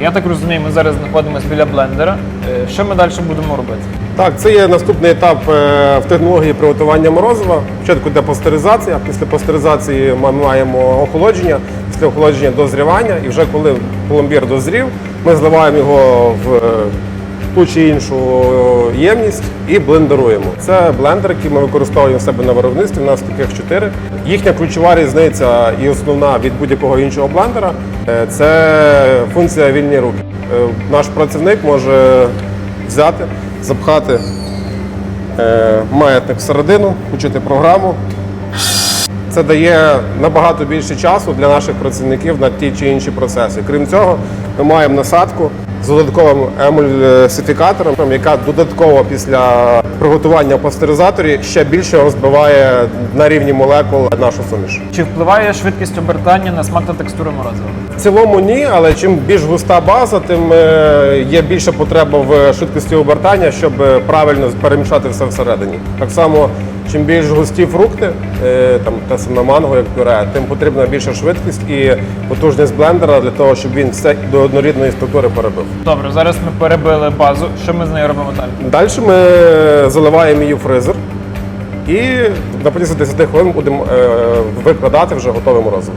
Я так розумію, ми зараз знаходимося біля блендера. Е, Що ми далі будемо робити? Так, це є наступний етап е, в технології приготування морозива. Спочатку йде пастеризація. Після пастеризації ми маємо охолодження, після охолодження дозрівання. І вже коли пломбір дозрів, ми зливаємо його в е, ту чи іншу ємність і блендеруємо. Це блендер, який ми використовуємо в себе на виробництві. У нас таких чотири. Їхня ключова різниця і основна від будь-якого іншого блендера е, це функція вільні руки. Е, Наш працівник може взяти, запхати е, маятник всередину, включити програму. Це дає набагато більше часу для наших працівників на ті чи інші процеси. Крім цього, ми маємо насадку з додатковим емульсифікатором, яка додатково після приготування в пастеризаторі ще більше розбиває на рівні молекул нашу суміш. Чи впливає швидкість обертання на смак та текстуру морозива? В цілому ні, але чим більш густа база, тим е, є більша потреба в швидкості обертання, щоб е, правильно перемішати все всередині. Так само, чим більш густі фрукти, е, там те саме манго, як пюре, тим потрібна більша швидкість і потужність блендера для того, щоб він все до однорідної структури перебив. Добре, зараз ми перебили базу. Що ми з нею робимо далі? Далі ми заливаємо її в фризер і на протязі 10 хвилин будемо е, викладати вже готове морозиво.